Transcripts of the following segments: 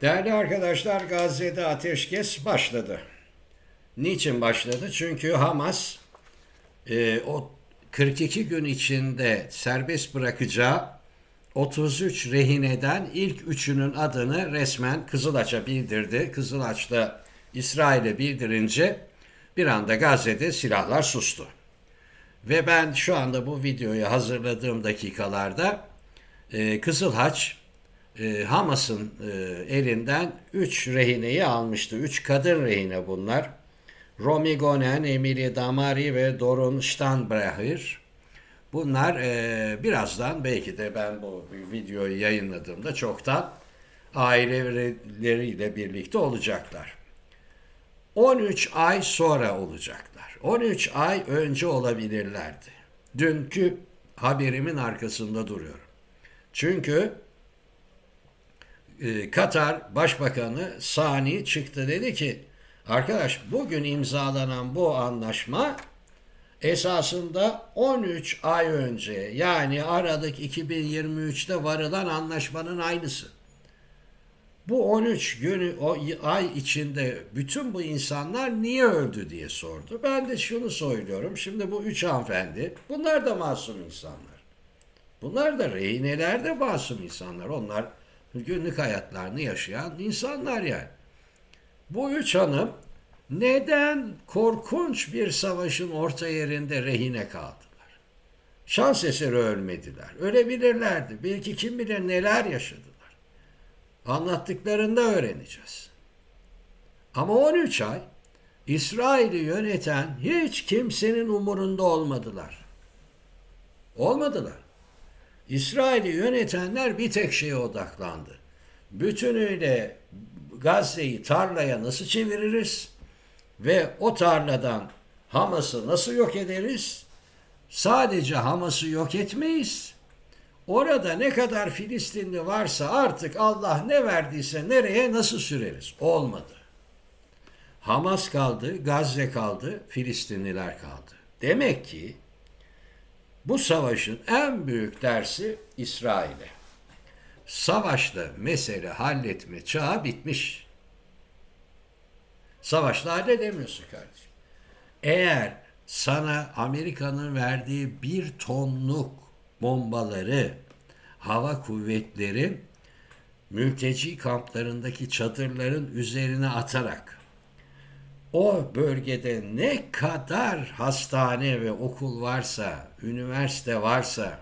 Değerli arkadaşlar Gazze'de ateşkes başladı. Niçin başladı? Çünkü Hamas e, o 42 gün içinde serbest bırakacağı 33 rehineden ilk üçünün adını resmen Kızılaç'a bildirdi. Kızılaç da İsrail'e bildirince bir anda Gazze'de silahlar sustu. Ve ben şu anda bu videoyu hazırladığım dakikalarda e, Kızıl e, Hamas'ın e, elinden 3 rehineyi almıştı. 3 kadın rehine bunlar. Romy Gonen, Emily Damari ve Dorun Steinbrecher. Bunlar e, birazdan belki de ben bu videoyu yayınladığımda çoktan aileleriyle birlikte olacaklar. 13 ay sonra olacaklar. 13 ay önce olabilirlerdi. Dünkü haberimin arkasında duruyorum. Çünkü e, Katar Başbakanı Sani çıktı dedi ki arkadaş bugün imzalanan bu anlaşma esasında 13 ay önce yani Aralık 2023'te varılan anlaşmanın aynısı. Bu 13 günü o ay içinde bütün bu insanlar niye öldü diye sordu. Ben de şunu söylüyorum. Şimdi bu üç hanımefendi bunlar da masum insanlar. Bunlar da rehineler de masum insanlar. Onlar günlük hayatlarını yaşayan insanlar yani. Bu üç hanım neden korkunç bir savaşın orta yerinde rehine kaldılar? Şans eseri ölmediler. Ölebilirlerdi. Belki kim bilir neler yaşadılar. Anlattıklarında öğreneceğiz. Ama 13 ay İsrail'i yöneten hiç kimsenin umurunda olmadılar. Olmadılar. İsrail'i yönetenler bir tek şeye odaklandı. Bütünüyle Gazze'yi tarlaya nasıl çeviririz ve o tarladan Hamas'ı nasıl yok ederiz? Sadece Hamas'ı yok etmeyiz. Orada ne kadar Filistinli varsa artık Allah ne verdiyse nereye nasıl süreriz? Olmadı. Hamas kaldı, Gazze kaldı, Filistinliler kaldı. Demek ki bu savaşın en büyük dersi İsrail'e. Savaşta mesele halletme çağı bitmiş. Savaşla halledemiyorsun kardeşim. Eğer sana Amerika'nın verdiği bir tonluk bombaları hava kuvvetleri mülteci kamplarındaki çadırların üzerine atarak o bölgede ne kadar hastane ve okul varsa, üniversite varsa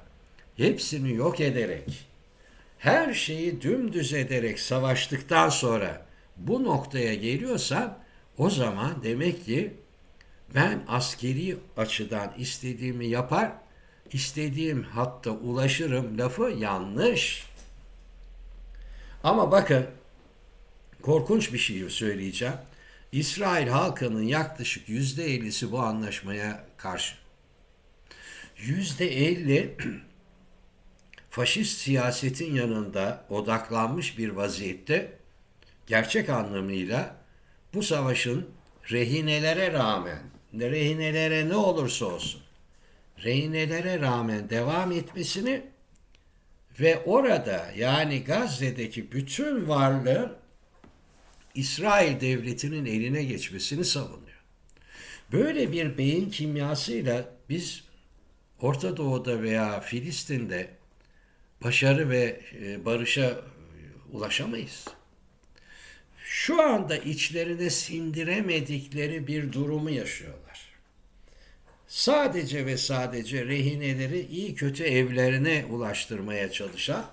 hepsini yok ederek, her şeyi dümdüz ederek savaştıktan sonra bu noktaya geliyorsan o zaman demek ki ben askeri açıdan istediğimi yapar, istediğim hatta ulaşırım lafı yanlış. Ama bakın korkunç bir şey söyleyeceğim. İsrail halkının yaklaşık yüzde ellisi bu anlaşmaya karşı. Yüzde elli faşist siyasetin yanında odaklanmış bir vaziyette gerçek anlamıyla bu savaşın rehinelere rağmen, rehinelere ne olursa olsun, rehinelere rağmen devam etmesini ve orada yani Gazze'deki bütün varlığın İsrail devletinin eline geçmesini savunuyor. Böyle bir beyin kimyasıyla biz Orta Doğu'da veya Filistin'de başarı ve barışa ulaşamayız. Şu anda içlerine sindiremedikleri bir durumu yaşıyorlar. Sadece ve sadece rehineleri iyi kötü evlerine ulaştırmaya çalışan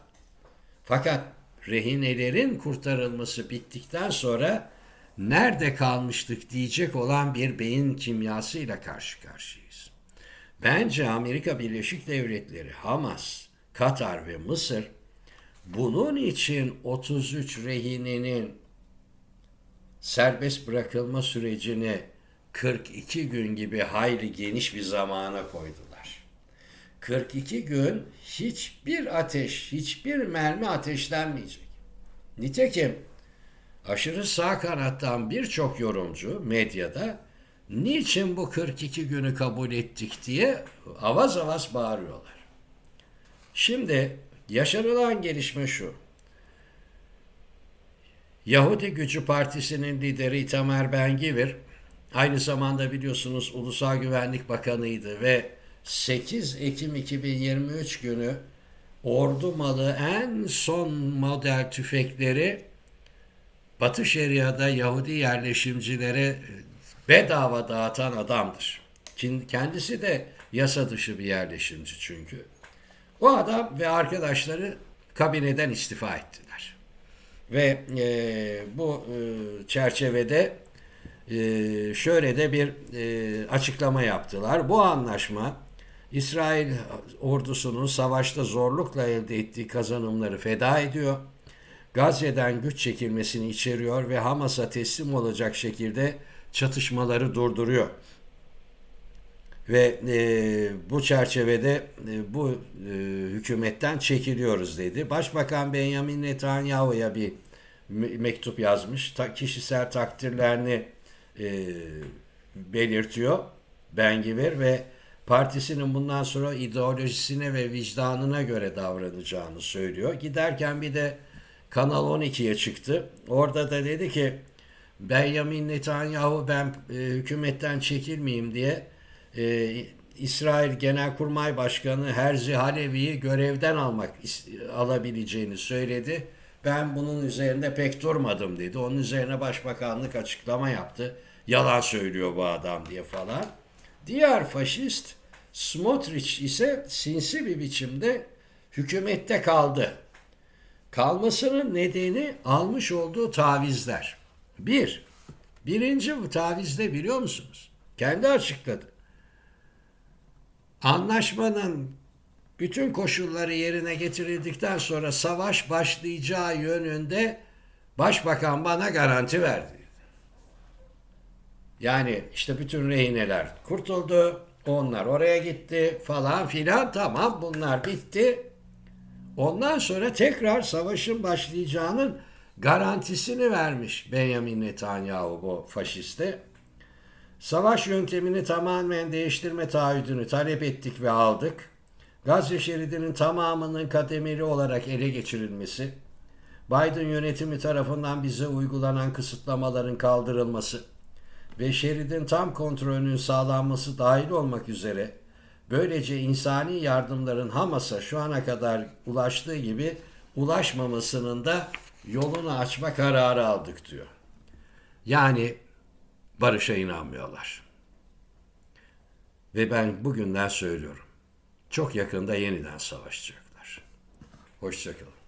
fakat rehinelerin kurtarılması bittikten sonra nerede kalmıştık diyecek olan bir beyin kimyasıyla karşı karşıyayız. Bence Amerika Birleşik Devletleri, Hamas, Katar ve Mısır bunun için 33 rehinenin serbest bırakılma sürecini 42 gün gibi hayli geniş bir zamana koydular. 42 gün hiçbir ateş, hiçbir mermi ateşlenmeyecek. Nitekim aşırı sağ kanattan birçok yorumcu medyada niçin bu 42 günü kabul ettik diye avaz avaz bağırıyorlar. Şimdi yaşanılan gelişme şu. Yahudi Gücü Partisi'nin lideri Itamar Ben-Gvir aynı zamanda biliyorsunuz Ulusal Güvenlik Bakanıydı ve 8 Ekim 2023 günü ordu malı en son model tüfekleri Batı Şeria'da Yahudi yerleşimcilere bedava dağıtan adamdır. Kendisi de yasa dışı bir yerleşimci çünkü. O adam ve arkadaşları kabineden istifa ettiler. Ve e, bu e, çerçevede e, şöyle de bir e, açıklama yaptılar. Bu anlaşma İsrail ordusunun savaşta zorlukla elde ettiği kazanımları feda ediyor. Gazze'den güç çekilmesini içeriyor ve Hamas'a teslim olacak şekilde çatışmaları durduruyor. Ve e, bu çerçevede e, bu e, hükümetten çekiliyoruz dedi. Başbakan Benjamin Netanyahu'ya bir me- mektup yazmış. Ta- kişisel takdirlerini e, belirtiyor Bengivir ve partisinin bundan sonra ideolojisine ve vicdanına göre davranacağını söylüyor. Giderken bir de Kanal 12'ye çıktı. Orada da dedi ki Benjamin Netanyahu ben e, hükümetten çekilmeyeyim diye e, İsrail Genelkurmay Başkanı Herzi Halevi'yi görevden almak alabileceğini söyledi. Ben bunun üzerinde pek durmadım dedi. Onun üzerine başbakanlık açıklama yaptı. Yalan söylüyor bu adam diye falan. Diğer faşist Smotrich ise sinsi bir biçimde hükümette kaldı. Kalmasının nedeni almış olduğu tavizler. Bir, birinci tavizde biliyor musunuz? Kendi açıkladı. Anlaşmanın bütün koşulları yerine getirildikten sonra savaş başlayacağı yönünde başbakan bana garanti verdi. Yani işte bütün rehineler kurtuldu, onlar oraya gitti falan filan tamam bunlar bitti. Ondan sonra tekrar savaşın başlayacağının garantisini vermiş Benjamin Netanyahu bu faşiste. Savaş yöntemini tamamen değiştirme taahhüdünü talep ettik ve aldık. Gazze şeridinin tamamının kademeli olarak ele geçirilmesi, Biden yönetimi tarafından bize uygulanan kısıtlamaların kaldırılması ve şeridin tam kontrolünün sağlanması dahil olmak üzere böylece insani yardımların Hamas'a şu ana kadar ulaştığı gibi ulaşmamasının da yolunu açma kararı aldık diyor. Yani barışa inanmıyorlar. Ve ben bugünden söylüyorum. Çok yakında yeniden savaşacaklar. Hoşçakalın.